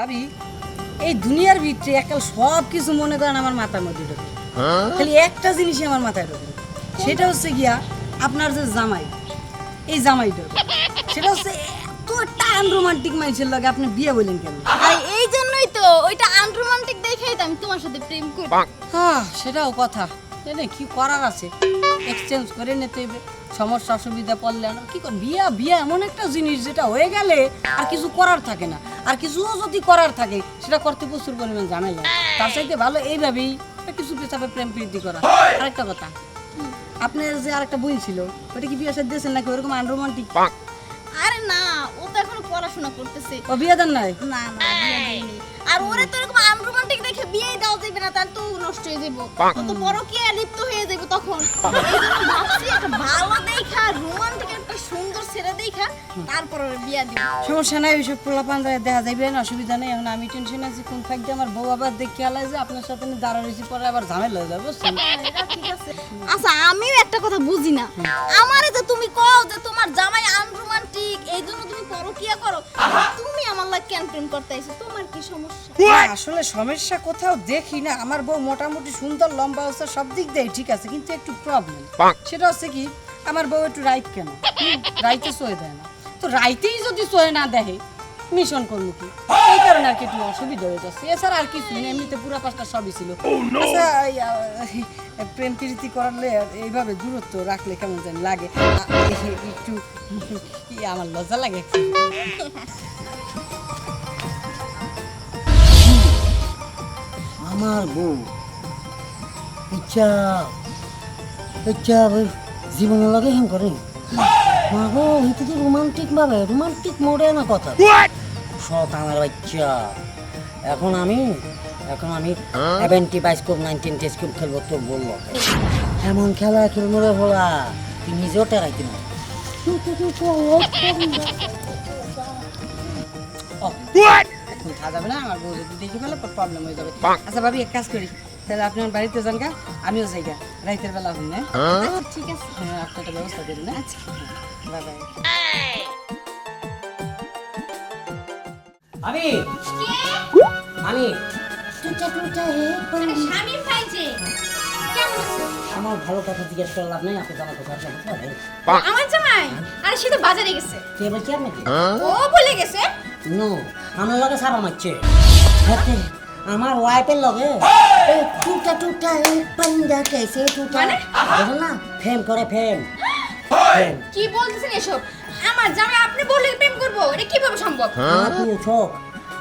ভাবি এই দুনিয়ার ভিতরে একাল সব কিছু মনে করেন আমার মাথার মধ্যে ঢোকে। খালি একটা জিনিসই আমার মাথায় ঢোকে। সেটা হচ্ছে গিয়া আপনার যে জামাই এই জামাইটা সেটা হচ্ছে এত টান রোমান্টিক মানুষের লাগে আপনি বিয়ে বলেন কেন? আর এই জন্যই তো ওইটা আনরোমান্টিক দেখেই তো আমি তোমার সাথে প্রেম করি। হ্যাঁ সেটাও কথা। এনে কি করার আছে? এক্সচেঞ্জ করে নিতে হবে। সমস্যা অসুবিধা পড়লে আর কি কর বিয়া বিয়া এমন একটা জিনিস যেটা হয়ে গেলে আর কিছু করার থাকে না। আর কিছু যদি করার থাকে সেটা করতে প্রচুর পরিমাণ ঝামেলা তার চাইতে ভালো এইভাবেই কিছু পেশাবে প্রেম প্রীতি করা। আরেকটা কথা আপনার যে আরেকটা বই ছিল ওটা কি বিয়ে সাথে দিয়েছেন নাকি ওরকম আনরোমান্টিক আরে না ও তো এখনও পড়াশোনা করতেছে। ও বিয়ে দেন নাই? না না। আর ওরে তো না তার তো নষ্ট হয়ে যাব তো বড় কি লিপ্ত হয়ে যাবে তখন। ভাবছি একটা ভালো দেখা রোমান্টিক একটা সুন্দর ছেলে দেখা তারপর বিয়ে দিব। সমস্যা নাই ওইসব পোলাপান দেখা যাইবে না অসুবিধা নেই। এখন আমি টেনশন আছি কোন ফাইক আমার বউ আবার দেখে আলাই যে আপনার সাথে আমি দাঁড়া রয়েছি পরে আবার ঝামেলা হয়ে যাবে ঠিক আছে আচ্ছা আমিও একটা কথা বুঝি না। আমারে যে তুমি কও যে তোমার জামাই প্রেম করতে আইছো তোমার কি সমস্যা? আসলে সমস্যা কোথাও দেখি না আমার বউ মোটামুটি সুন্দর লম্বা অবস্থা সব দিক দিয়ে ঠিক আছে কিন্তু একটু প্রবলেম সেটা হচ্ছে কি আমার বউ একটু রাইট কেন? রাইতে সয়ে দেয় না। তো রাইতেই যদি সয়ে না দেয় মিশন করব কি? এই কারণে আর কি একটু অসুবিধা হয়ে যাচ্ছে। এছাড়া আর কিছু নেই এমনিতে পুরো পাঁচটা সবই ছিল। আচ্ছা প্রেম প্রীতি করলে এইভাবে দূরত্ব রাখলে কেমন যেন লাগে। একটু আমার লজ্জা লাগে। আমার বউ। ইচ্ছা ইচ্ছা ওই জীবনের লগে হেম করে। মা গো এটা তো রোমান্টিক ভাবে রোমান্টিক মোড়ে না কথা। সৎ আমার বাচ্চা। এখন আমি এখন আমি সেভেন্টি বাইস্কোপ নাইনটিন টেস্কুপ খেলব তোর বলল এমন খেলা খেলব রে ভোলা তুই নিজেও টেরাইতে না। এখন খাওয়া যাবে না আমার বউ যদি দেখে ফেলে প্রবলেম হয়ে যাবে। আচ্ছা ভাবি এক কাজ করি। তাহলে আপনি আমার বাড়িতে যান গা আমিও যাই গা। রাইতের বেলা হন না আচ্ছা ঠিক আছে। হ্যাঁ আপনার ব্যবস্থা করি না? আচ্ছা। বাই বাই আমি। আমি স্বামী পাইছে। আমার ভালো কথা জিজ্ঞেস করে লাভ নেই আপনি আমার কথা আমার জামাই? আরে সে তো বাজারে গেছে। কে বলছি আপনাকে? ও বলে গেছে নো আমার লগে সারা মারছে। হাতে আমার ওয়াইফের লগে। এই টুটা টুটা পাঞ্জা কেসে টুটা মানে? না ফেম করে ফেম কি বলতেছেন এসব? আমার জামাই আপনি বললে প্রেম করব এটা কীভাবে সম্ভব? আমার দুই চোখ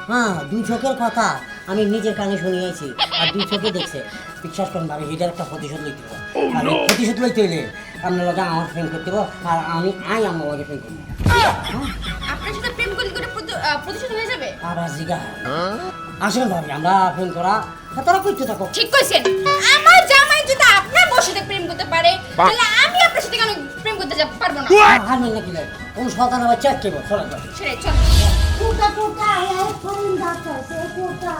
হ্যাঁ দুই চোখের কথা আমি নিজের কানে শুনিয়েছি আর দুই চোখে দেখছে। বিশ্বাস করুন ভাবি এটার একটা প্রতিশোধ লইতে হবে। আর এই প্রতিশোধ লইতে হইলে আপনার লগে আমার প্রেম করতে আর আমি আই আমার লগে করব। আপনার সাথে প্রতিশোধ হয়ে যাবে? আবার জিগা আসেন ভাবি আমরা প্রেম করা তারা করতে থাকো। ঠিক কইছেন। আমার জামাই যদি আপনার বউর সাথে প্রেম করতে পারে তাহলে আমি আপনার সাথে কেন প্রেম করতে যাব পারব না? হার মেন নাকি দেয় কোন সন্তান আবার চেক কেবল চলে। যাবে ছেড়ে চল টুটা টুটা এই পাঞ্জা কেসে টুটা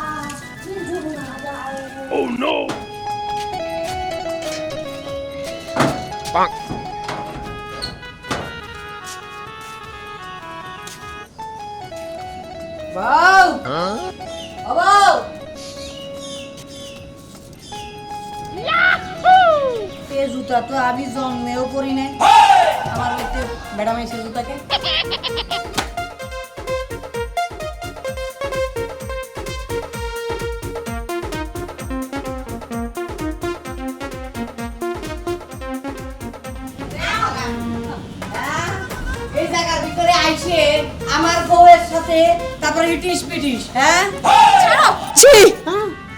বউ। ও বউ। এ জুতা তো আমি জন্মেও পরি নাই। আমার বাড়িতে ম্যাডাম এসে জুতাকে। এই জায়গার ভিতরে আইসে। আমার সাথে তারপরে ইটিস পিটিস হ্যাঁ? ছি!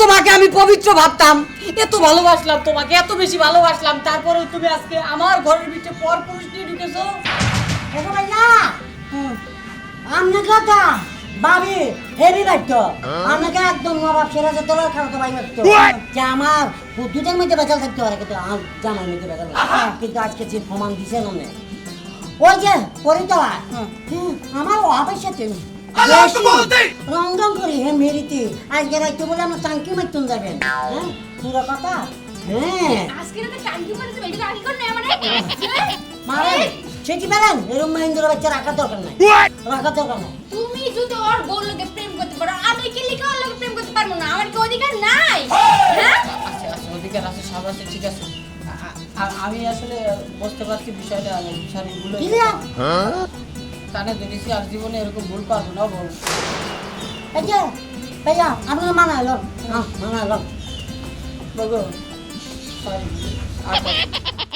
তোমাকে আমি পবিত্র ভাবতাম এত ভালোবাসলাম তোমাকে এত বেশি ভালোবাসলাম তারপরেও তুমি আজকে আমার ঘরের ভিতরে পর পুরুষ নিয়ে ঢুকেছো। ভাইয়া আমনে কথা বাবি হেভি বাইতো আমাকে একদম নবাব সিরাজের তোলা খাওয়াতে পাই তো যে আমার দুধের মধ্যে বেচাল থাকতে পারে কিন্তু আমার জামার মধ্যে বেচাল কিন্তু আজকে যে প্রমাণ দিছে ওই যে পরিতলা আমার অভাবের সাথে রং রং করি হে মেরিতে। আজকে রাইতে বলে আমার টাঙ্কি মারতুন যাবেন। হ্যাঁ পুরো কথা? হ্যাঁ। আজকে রাতে টাঙ্কি করে যাবে আগে কর মানে মারে সেটি পেলেন এরকম মহেন্দ্র বাচ্চা রাখার দরকার নাই। রাখার দরকার নাই। তুমি যদি ওর বউর প্রেম করতে পারো আমি কি লিখে ওর লোকে প্রেম করতে পারব না? আমার কি অধিকার নাই? হ্যাঁ? আচ্ছা আচ্ছা অধিকার আছে সব আছে ঠিক আছে। আমি আসলে বুঝতে পারছি বিষয়টা? কানে ধরেছি আর জীবনে এরকম ভুল পারব না বল এই যে ভাইয়া আপনার মানা এলো। মানা এলো। বগো সরি আর